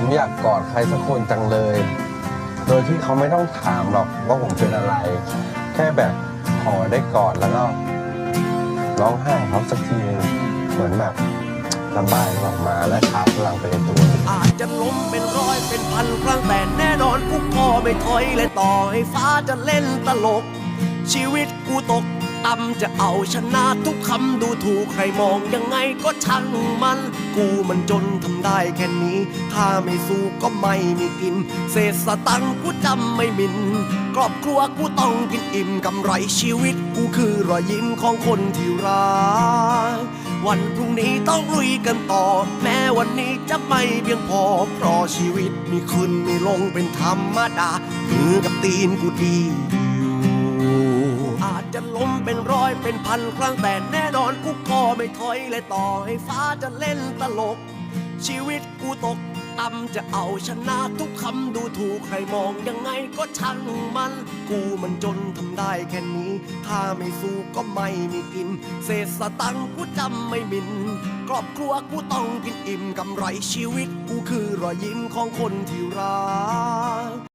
ผมอยากกอดใครสักคนจังเลย โดยที่เขาไม่ต้องถามหรอกว่าผมเป็นอะไร แค่แบบขอได้กอดแล้วก็ร้องไห้เขาสักทีนึงเหมือนแบบระบายออกมาและชาร์จพลังไปในตัว อาจจะล้มเป็นร้อยเป็นพันครั้งแต่แน่นอนกูก็ไม่ถอยเลยต่อให้ฟ้าจะเล่นตลก ชีวิตกูตก ต่ำจะเอาชนะทุกคำดูถูกใครมองยังไงก็ช่างมัน กูมันจนทำได้แค่นี้ ถ้าไม่สู้ก็ไม่มีกิน เศษสตังกูจำไม่มินครอบครัวกูต้องกินอิ่มกำไรชีวิต กูคือรอยยิ้มของคนที่รักวันพรุ่งนี้ต้องลุยกันต่อ แม้วันนี้จะไม่เพียงพอ เพราะชีวิตมีขึ้นมีลงเป็นธรรมดามือกับตีนกูดี พันครั้งแต่แน่นอนกูก็ไม่ถอยเลยต่อให้ฟ้าจะเล่นตลก ชีวิตกูตกต่ำจะเอาชนะทุกคำดูถูกใครมองยังไงก็ช่างมัน กูมันจนทำได้แค่นี้ ถ้าไม่สู้ก็ไม่มีกิน เศษสตังกูจำไม่มินครอบครัวกูต้องกินอิ่มกำไรชีวิตกูคือรอยยิ้มของคนที่รัก